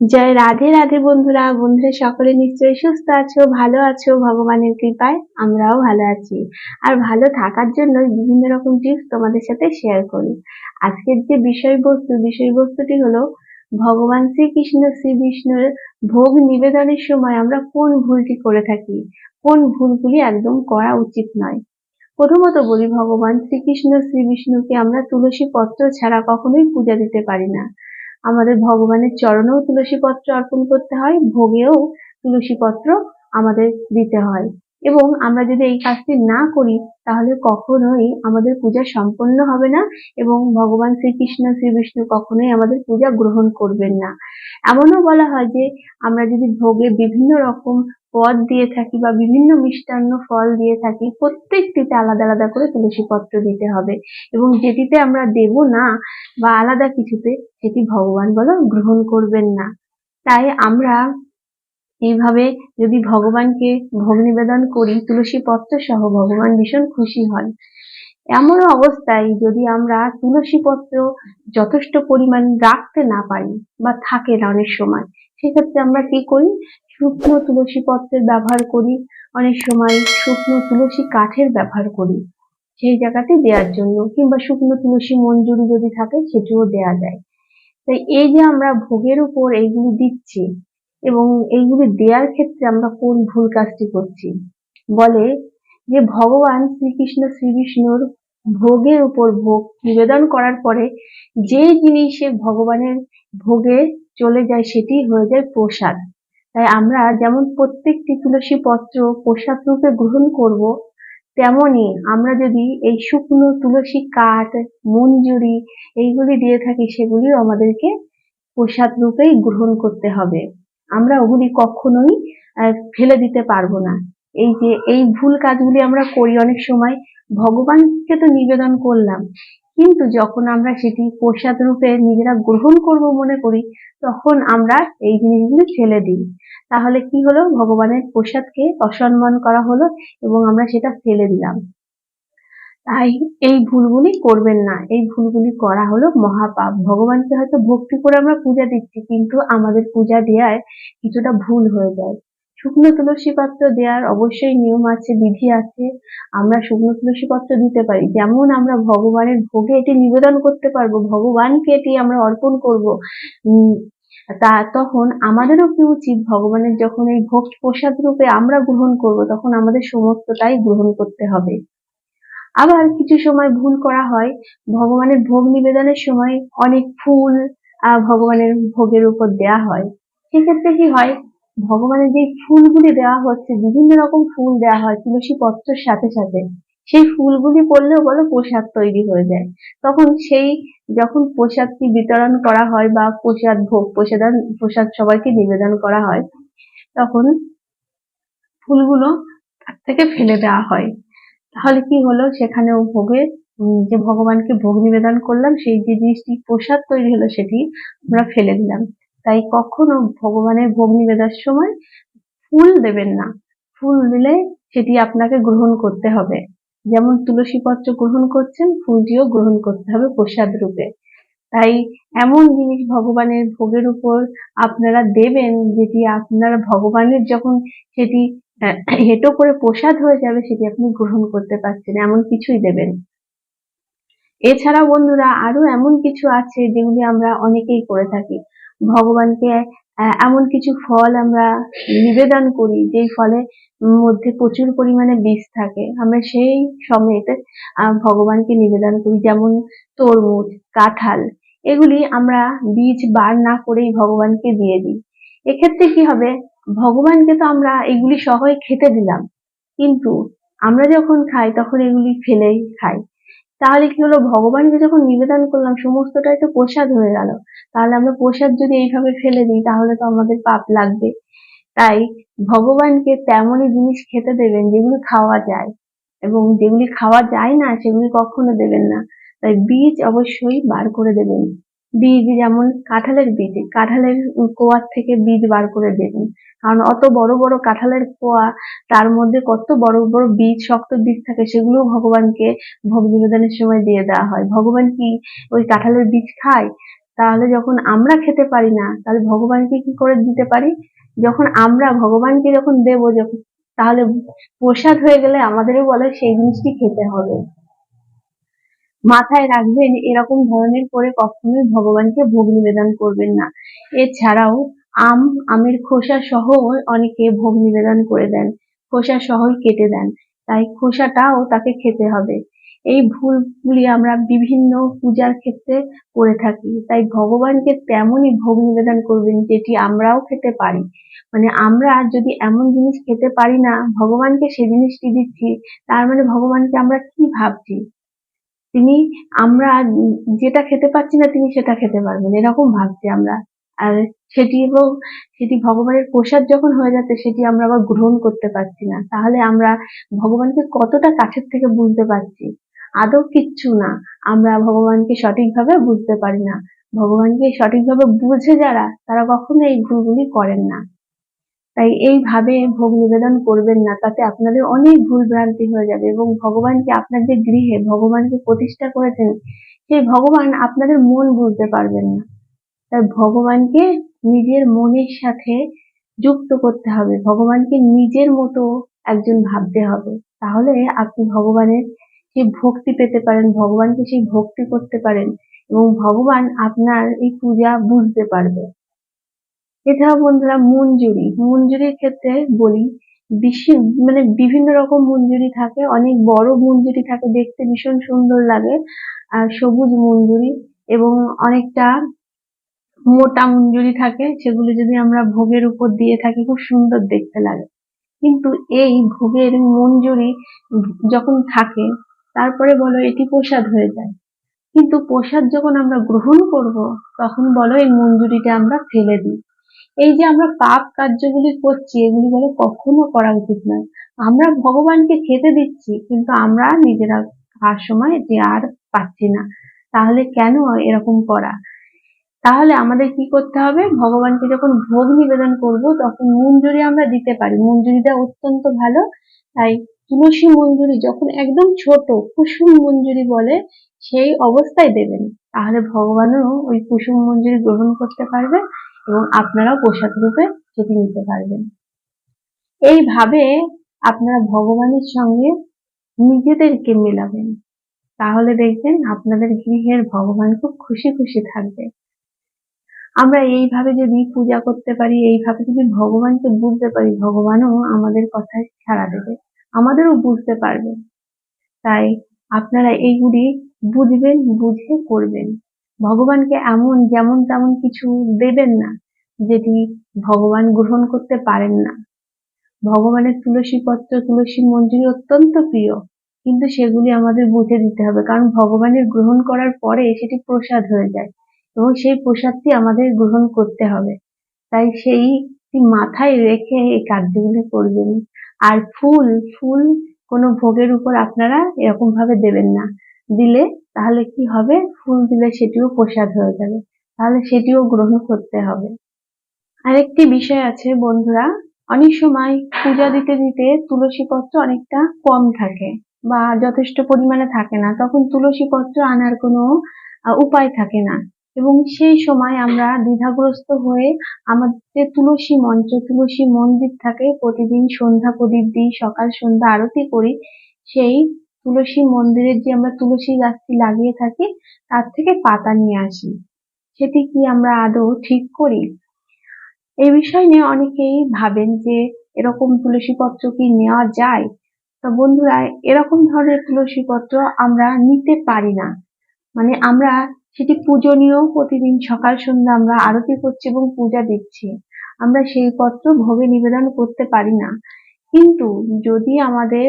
জয় রাধে রাধে বন্ধুরা বন্ধুরা সকলে নিশ্চয়ই সুস্থ আছো, ভালো আছো, ভগবানের কৃপায় আমরাও ভালো আছি। আর ভালো থাকার জন্য বিভিন্ন রকম টিপস তোমাদের সাথে শেয়ার করি। আজকের যে বিষয়বস্তু, বিষয়বস্তুটি হলো ভগবান শ্রীকৃষ্ণ শ্রী বিষ্ণুর ভোগ নিবেদনের সময় আমরা কোন ভুলটি করে থাকি, কোন ভুলগুলি একদম করা উচিত নয়। প্রথমত বলি, ভগবান শ্রীকৃষ্ণ শ্রী বিষ্ণুকে আমরা তুলসী পত্র ছাড়া কখনোই পূজা দিতে পারি না। আমাদের ভগবানের চরণেও তুলসী পত্র অর্পণ করতে হয় ভোগেও তুলসী পত্র আমাদের দিতে হয়। এবং আমরা যদি এই কাজটি না করি, তাহলে কখনোই আমাদের পূজা সম্পন্ন হবে না এবং ভগবান শ্রীকৃষ্ণ শ্রী বিষ্ণু কখনোই আমাদের পূজা গ্রহণ করবেন না। এমনও বলা হয় যে, আমরা যদি ভোগে বিভিন্ন রকম পদ দিয়ে থাকি বা বিভিন্ন মিষ্টান্ন ফল দিয়ে থাকি, প্রত্যেকটিতে আলাদা আলাদা করে তুলসী পত্র দিতে হবে এবং যেটিতে আমরা দেব না বা আলাদা কিছুতে, সেটি ভগবান বলো গ্রহণ করবেন না। তাই আমরা এইভাবে যদি ভগবানকে ভোগ নিবেদন করি, তুলসী পত্র সহ ভগবান ভীষণ খুশি হন। এমন অবস্থায় যদি আমরা তুলসী পত্র যথেষ্ট পরিমাণ রাখতে না পারি বা থাকে না অনেক সময়, সেক্ষেত্রে আমরা কি করি? শুকনো তুলসী পত্রের ব্যবহার করি, অনেক সময় শুকনো তুলসী কাঠের ব্যবহার করি, সেই জায়গাতে দেওয়ার জন্য, কিংবা শুকনো তুলসী মঞ্জুরি যদি থাকে, সেটিও দেওয়া যায়। তাই এই যে আমরা ভোগের উপর এইগুলি দিচ্ছি এবং এইগুলি দেওয়ার ক্ষেত্রে আমরা কোন ভুল কাজটি করছি? বলে যে ভগবান শ্রীকৃষ্ণ শ্রী বিষ্ণুর ভোগের উপর ভোগ নিবেদন করার পরে যে জিনিসে ভগবানের ভোগে চলে যায় সেটি হয়ে যায় প্রসাদ। তাই আমরা যেমন প্রত্যেকটি তুলসী পত্র প্রসাদ রূপে গ্রহণ করব, তেমনি আমরা যদি এই শুকনো তুলসী কাঠ, মঞ্জুরি এইগুলি দিয়ে থাকি সেগুলিও আমাদেরকে প্রসাদ রূপেই গ্রহণ করতে হবে। আমরা ওগুলি কখনোই ফেলে দিতে পারব না। এই যে, এই ভুল কাজগুলি আমরা করি অনেক সময়, ভগবানকে তো নিবেদন করলাম। কিন্তু যখন আমরা সেটি প্রসাদ রূপে নিজেরা গ্রহণ করব মনে করি, তখন আমরা এই জিনিসগুলি ফেলে দিই। তাহলে কি হলো? ভগবানের প্রসাদকে অসম্মান করা হলো এবং আমরা সেটা ফেলে দিলাম। তাই এই ভুলগুলি করবেন না। এই ভুলগুলি করা হলো মহাপাপ। ভগবানকে হয়তো ভক্তি করে আমরা পূজা দিচ্ছি, কিন্তু আমাদের পূজা দেওয়ায় কিছুটা ভুল হয়ে যায়। শুকনো তুলসী পাত্র দেওয়ার অবশ্যই নিয়ম আছে, বিধি আছে। আমরা শুকনো তুলসী পাত্র দিতে পারি। যেমন আমরা ভগবানের ভোগে এটি নিবেদন করতে পারব, ভগবানকে এটি আমরা অর্পণ করব। তা তখন আমাদেরও কি উচিত? ভগবানের যখন এই ভোগ প্রসাদ রূপে আমরা গ্রহণ করব, তখন আমাদের সমস্তটাই গ্রহণ করতে হবে। আবার কিছু সময় ভুল করা হয়। ভগবানের ভোগ নিবেদনের সময় অনেক ফুল ভগবানের ভোগের উপর দেয়া হয়। সেক্ষেত্রে কি হয়? ভগবানের যে ফুলগুলি দেওয়া হচ্ছে, বিভিন্ন রকম ফুল দেওয়া হয়, তুলসী পত্রের সাথে সাথে। সেই ফুলগুলি পড়লেও বলো প্রসাদ তৈরি হয়ে যায়। তখন সেই যখন প্রসাদটি বিতরণ করা হয় বা প্রসাদ ভোগ প্রসাদ প্রসাদ সবাইকে নিবেদন করা হয়, তখন ফুলগুলো তার থেকে ফেলে দেওয়া হয়। তাহলে কি হলো? সেখানেও ভোগে যে ভগবানকে ভোগ নিবেদন করলাম, সেই যে জিনিসটি প্রসাদ তৈরি হলো সেটি আমরা ফেলে দিলাম। তাই কখনো ভগবানের ভোগ নিবেদনের সময় ফুল দেবেন না। ফুল দিলে সেটি আপনাকে গ্রহণ করতে হবে। যেমন তুলসী পত্র গ্রহণ করছেন, ফুলটিও গ্রহণ করতে হবে প্রসাদ রূপে। তাই এমন জিনিস ভগবানের ভোগের উপর আপনারা দেবেন, যেটি আপনারা ভগবানের যখন সেটি হেঁটো করে প্রসাদ হয়ে যাবে সেটি আপনি গ্রহণ করতে পারছেন, এমন কিছুই দেবেন। এছাড়া বন্ধুরা আরও এমন কিছু আছে যেগুলি আমরা অনেকেই করে থাকি। ভগবানকে এমন কিছু ফল আমরা নিবেদন করি, যেই ফলে মধ্যে প্রচুর পরিমাণে বীজ থাকে। আমরা সেই সময়তে ভগবানকে নিবেদন করি, যেমন তরমুজ, কাঁঠাল, এগুলি আমরা বীজ বার না করেই ভগবানকে দিয়ে দিই। এক্ষেত্রে কি হবে? ভগবানকে তো আমরা এগুলি সহই খেতে দিলাম। কিন্তু আমরা যখন খাই, তখন এগুলি ফেলেই খাই। তাহলে কি হলো? ভগবানকে যখন নিবেদন করলাম, সমস্তটাই তো প্রসাদ হয়ে গেল। তাহলে আমরা প্রসাদ যদি এইভাবে ফেলে দিই, তাহলে তো আমাদের পাপ লাগবে। তাই ভগবানকে তেমনই জিনিস খেতে দেবেন যেগুলি খাওয়া যায়। এবং যেগুলি খাওয়া যায় না, সেগুলি কখনো দেবেন না। তাই বীজ অবশ্যই বার করে দেবেন। বীজ যেমন কাঁঠালের বীজ, কাঁঠালের কোয়ার থেকে বীজ বার করে দেবেন কারণ অত বড় বড় কাঁঠালের কোয়া, তার মধ্যে কত বড় বড় বীজ, শক্ত বীজ থাকে সেগুলো ভগবানকে ভোগ নিবেদনের সময় দিয়ে দেওয়া হয়। ভগবান কি ওই কাঁঠালের বীজ খায়? তাহলে যখন আমরা খেতে পারি না, তাহলে ভগবানকে কি করে দিতে পারি? যখন আমরা ভগবানকে যখন দেব, যখন, তাহলে প্রসাদ হয়ে গেলে আমাদেরও বলে, সেই জিনিসটি খেতে হবে। মাথায় রাখবেন, এরকম ধরনের করে কখনোই ভগবানকে ভোগ নিবেদন করবেন না। এছাড়াও আম, আমের খোসা সহ অনেকে ভোগ নিবেদন করে দেন, খোসা সহই কেটে দেন, তাই খোসাটাও তাকে খেতে হবে। এই ভুলগুলি আমরা বিভিন্ন পূজার ক্ষেত্রে করে থাকি, তাই ভগবানকে তেমনই ভোগ নিবেদন করবেন যেটি আমরাও খেতে পারি। মানে আমরা যদি এমন জিনিস খেতে পারি না, ভগবানকে সে জিনিসটি দিচ্ছি, তার মানে ভগবানকে আমরা কি ভাবছি? তিনি আমরা যেটা খেতে পাচ্ছি না তিনি সেটা খেতে পারবেন। এরকম ভাবছি আমরা। আর সেটি এবং সেটি ভগবানের প্রসাদ যখন হয়ে যাচ্ছে, সেটি আমরা আবার গ্রহণ করতে পারছি না। তাহলে আমরা ভগবানকে কতটা কাছের থেকে বুঝতে পারছি? আদৌ কিচ্ছু না। আমরা ভগবানকে সঠিকভাবে বুঝতে পারি না। ভগবানকে সঠিকভাবে বুঝে যারা, তারা কখনো এই ভুলগুলি করেন না। তাই এইভাবে ভোগ নিবেদন করবেন না, তাতে আপনাদের অনেক ভুল ভ্রান্তি হয়ে যাবে এবং ভগবানকে আপনার যে গৃহে ভগবানকে প্রতিষ্ঠা করেছেন সেই ভগবান আপনাদের মন বুঝতে পারবেন না। তাই ভগবানকে নিজের মনের সাথে যুক্ত করতে হবে, ভগবানকে নিজের মতো একজন ভাবতে হবে, তাহলে আপনি ভগবানের সেই ভক্তি পেতে পারেন, ভগবানকে সেই ভক্তি করতে পারেন এবং ভগবান আপনার এই পূজা বুঝতে পারবে। এছাড়াও বন্ধুরা মঞ্জুরি। মঞ্জুরির ক্ষেত্রে বলি, বেশি মানে বিভিন্ন রকম মঞ্জুরি থাকে, অনেক বড় মঞ্জুরি থাকে, দেখতে ভীষণ সুন্দর লাগে। আর সবুজ মঞ্জুরি এবং অনেকটা মোটা মঞ্জুরি থাকে, সেগুলো যদি আমরা ভোগের উপর দিয়ে থাকি, খুব সুন্দর দেখতে লাগে। কিন্তু এই ভোগের মঞ্জুরি যখন থাকে, তারপরে বলো এটি প্রসাদ হয়ে যায়। কিন্তু প্রসাদ যখন আমরা গ্রহণ করব, তখন বলো এই মঞ্জুরিটা আমরা ফেলে দিই। এই যে আমরা পাপ কার্যগুলি করছি, এগুলি বলে কখনো করা উচিত নয়। আমরা ভগবানকে খেতে দিচ্ছি, কিন্তু আমরা নিজেরা খাওয়ার সময় এটি আর পাচ্ছি না। তাহলে কেন এরকম করা? তাহলে আমাদের কি করতে হবে? ভগবানকে যখন ভোগ নিবেদন করব, তখন মঞ্জুরি আমরা দিতে পারি। মঞ্জুরিটা অত্যন্ত ভালো। তাই তুলসী মঞ্জুরি যখন একদম ছোট, কুসুম মঞ্জুরি বলে, সেই অবস্থায় দেবেন। তাহলে ভগবানও ওই কুসুম মঞ্জুরি গ্রহণ করতে পারবে। এবং আপনারাও প্রসাদ রূপে সেটি নিতে পারবেন। এইভাবে আপনারা ভগবানের সঙ্গে নিজেদেরকে মেলাবেন। তাহলে দেখবেন আপনাদের গৃহের ভগবান খুব খুশি খুশি থাকবে। আমরা এইভাবে যদি পূজা করতে পারি, এইভাবে যদি ভগবানকে বুঝতে পারি, ভগবানও আমাদের কথায় সাড়া দেবে, আমাদেরও বুঝতে পারবে। তাই আপনারা এইগুলি বুঝবেন, বুঝে করবেন। ভগবানকে এমন, যেমন তেমন কিছু দেবেন না, যেটি ভগবান গ্রহণ করতে পারেন না। ভগবানের তুলসী পত্র, তুলসী মঞ্জুরি অত্যন্ত প্রিয়, কিন্তু সেগুলি আমাদের বুঝে দিতে হবে, কারণ ভগবানের গ্রহণ করার পরে সেটি প্রসাদ হয়ে যায়, এবং সেই প্রসাদটি আমাদের গ্রহণ করতে হবে। তাই সেই মাথায় রেখে এই কার্যগুলি করবেন। আর ফুল ফুল কোনো ভোগের উপর আপনারা এরকম ভাবে দেবেন না। দিলে তাহলে কি হবে? ফুল দিলে সেটিও প্রসাদ হয়ে যাবে। তাহলে সেটিও গ্রহণ করতে হবে। আরেকটি বিষয় আছে বন্ধুরা, অনেক সময় পূজা দিতে দিতে তুলসী পত্র অনেকটা কম থাকে বা যথেষ্ট পরিমাণে থাকে না, তখন তুলসী পত্র আনার কোনো উপায় থাকে না। এবং সেই সময় আমরা দ্বিধাগ্রস্ত হয়ে আমাদের যে তুলসী মঞ্চ, তুলসী মন্দির থাকে, প্রতিদিন সন্ধ্যা প্রদীপ দিই, সকাল সন্ধ্যা আরতি করি, সেই তুলসী মন্দিরের যে আমরা তুলসী গাছটি লাগিয়ে থাকি, তার থেকে পাতা নিয়ে আসি। সেটি কি আমরা আদৌ ঠিক করি? এই বিষয় নিয়ে অনেকেই ভাবেন যে, এরকম তুলসী পত্র কি নেওয়া যায়? তো বন্ধুরা, এরকম ধরনের তুলসী পত্র আমরা নিতে পারি না। মানে আমরা সেটি পূজনীয়, প্রতিদিন সকাল সন্ধ্যা আমরা আরতি করছি এবং পূজা দিচ্ছি আমরা সেই পত্র ভোগে নিবেদন করতে পারি না। কিন্তু যদি আমাদের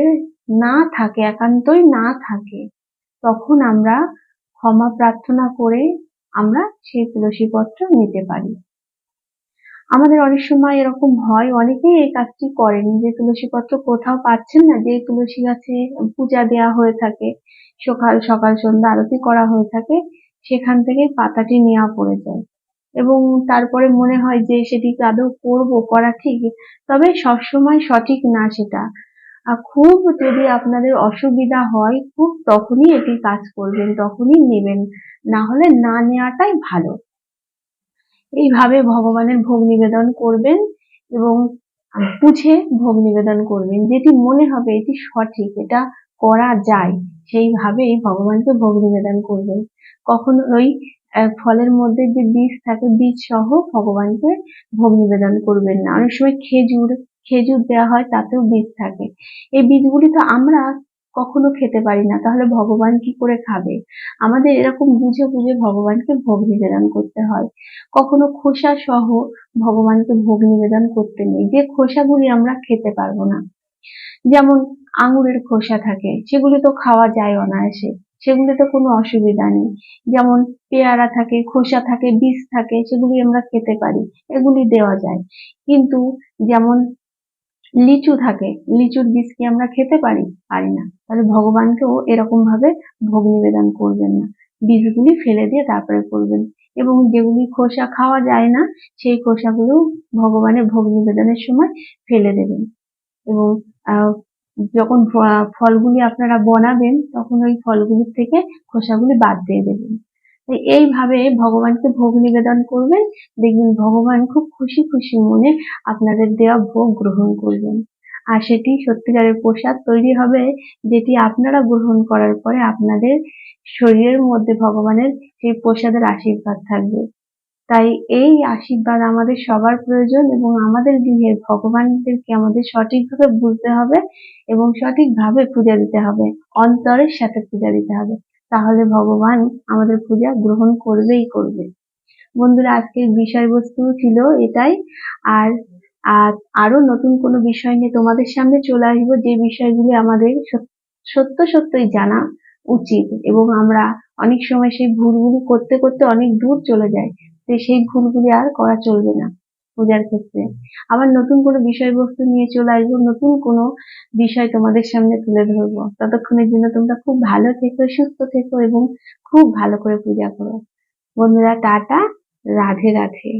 না থাকে, একান্তই না থাকে, তখন আমরা ক্ষমা প্রার্থনা করে আমরা সেই তুলসী পত্র নিতে পারি। আমাদের অনেক সময় এরকম হয়, অনেকেই এই কাজটি করেন যে তুলসী পত্র কোথাও পাচ্ছেন না, যে তুলসী গাছে পূজা দেওয়া হয়ে থাকে, সকাল সকাল সন্ধ্যা আরতি করা হয়ে থাকে, সেখান থেকে পাতাটি নেওয়া পড়ে যায়। এবং তারপরে মনে হয় যে সেটি আদৌ করব, করা ঠিক? তবে সবসময় সঠিক না সেটা। খুব যদি আপনাদের অসুবিধা হয়, খুব তখনই এটি কাজ করবেন, তখনই নেবেন। না হলে না নেওয়াটাই ভালো। এইভাবে ভগবানের ভোগ নিবেদন করবেন এবং বুঝে ভোগ নিবেদন করবেন, যেটি মনে হবে এটি সঠিক, এটা করা যায়, সেইভাবেই ভগবানকে ভোগ নিবেদন করবেন। কখনোই ফলের মধ্যে যে বীজ থাকে বীজ সহ ভগবানকে ভোগ নিবেদন করবেন না। অনেক সময় খেজুর খেজুর দেওয়া হয়, তাতেও বীজ থাকে। এই বীজগুলি তো আমরা কখনো খেতে পারি না, তাহলে ভগবান কি করে খাবে? আমাদের এরকম বুঝে বুঝে ভগবানকে ভোগ নিবেদন করতে হয়। কখনো খোসা সহ ভগবানকে ভোগ নিবেদন করতে নেই। যে খোসাগুলি আমরা খেতে পারব না, যেমন আঙুরের খোসা থাকে, সেগুলি তো খাওয়া যায় অনায়াসে, সেগুলিতে কোনো অসুবিধা নেই। যেমন পেয়ারা থাকে, খোসা থাকে, বীজ থাকে, সেগুলি আমরা খেতে পারি, এগুলি দেওয়া যায়। কিন্তু যেমন লিচু থাকে, লিচুর বীজ কি আমরা খেতে পারি? পারি না। তাহলে ভগবানকেও এরকম ভাবে ভোগ নিবেদন করবেন না। বীজগুলি ফেলে দিয়ে তারপরে করবেন। এবং যেগুলি খোসা খাওয়া যায় না, সেই খোসাগুলো ভগবানের ভোগ নিবেদনের সময় ফেলে দেবেন। এবং যখন ফলগুলি আপনারা বানাবেন, তখন ওই ফলগুলির থেকে খোসাগুলি বাদ দিয়ে দেবেন। এইভাবে ভগবানকে ভোগ নিবেদন করবেন। দেখবেন ভগবান খুব খুশি খুশি মনে আপনাদের দেওয়া ভোগ গ্রহণ করবেন। আর সেটি সত্যিকারের প্রসাদ তৈরি হবে, যেটি আপনারা গ্রহণ করার পরে আপনাদের শরীরের মধ্যে ভগবানের সেই প্রসাদের আশীর্বাদ থাকবে। তাই এই আশীর্বাদ আমাদের সবার প্রয়োজন এবং আমাদের গৃহের ভগবানদেরকে আমাদের সঠিকভাবে বুঝতে হবে এবং সঠিকভাবে পূজা দিতে হবে। অন্তরের সাথে পূজা দিতে হবে। তাহলে ভগবান আমাদের পূজা গ্রহণ করবেই করবে। বন্ধুরা, আজকের বিষয়বস্তু ছিল এটাই। আর আর আরও নতুন কোনো বিষয় নিয়ে তোমাদের সামনে চলে আসব, যে বিষয়গুলি আমাদের সত- সত্য সত্যই জানা উচিত এবং আমরা অনেক সময় সেই ভুলগুলি করতে করতে অনেক দূর চলে যায় সেই ভুলগুলি আর করা চলবে না। পূজার ক্ষেত্রে। আবার নতুন কোনো বিষয়বস্তু নিয়ে চলে আসব, নতুন কোনো বিষয় তোমাদের সামনে তুলে ধরবো। ততক্ষণের জন্য তোমরা খুব ভালো থেকো, সুস্থ থেকো এবং খুব ভালো করে পূজা করো। বন্ধুরা, টাটা, রাধে রাধে।